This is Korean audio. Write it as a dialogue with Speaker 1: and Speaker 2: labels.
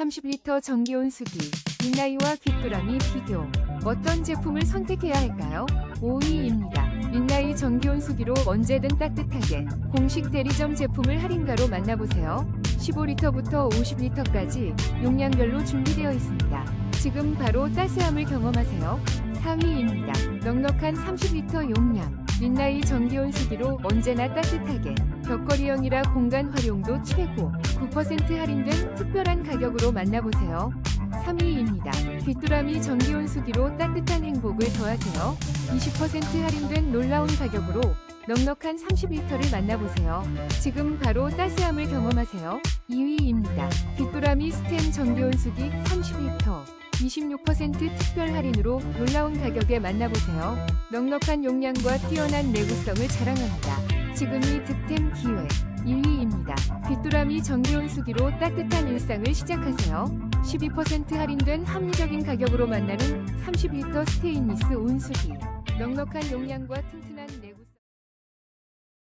Speaker 1: 30리터 전기 온수기, 민나이와 귓도람이 비교. 어떤 제품을 선택해야 할까요? 5위입니다. 민나이 전기 온수기로 언제든 따뜻하게 공식 대리점 제품을 할인가로 만나보세요. 15리터부터 50리터까지 용량별로 준비되어 있습니다. 지금 바로 따스함을 경험하세요. 4위입니다. 넉넉한 30리터 용량. 민나이 전기 온수기로 언제나 따뜻하게 벽걸이형이라 공간 활용도 최고 9% 할인된 특별한 가격으로 만나보세요. 3위입니다. 귀뚜라미 전기 온수기로 따뜻한 행복을 더하세요. 20% 할인된 놀라운 가격으로 넉넉한 30리터를 만나보세요. 지금 바로 따스함을 경험하세요. 2위입니다. 귀뚜라미 스텐 전기 온수기 30리터. 26% 특별 할인으로 놀라운 가격에 만나보세요. 넉넉한 용량과 뛰어난 내구성을 자랑합니다. 지금이 득템 기회. 1위입니다. 귀뚜라미 전기 온수기로 따뜻한 일상을 시작하세요. 12% 할인된 합리적인 가격으로 만나는 30리터 스테인리스 온수기. 넉넉한 용량과 튼튼한 내구성.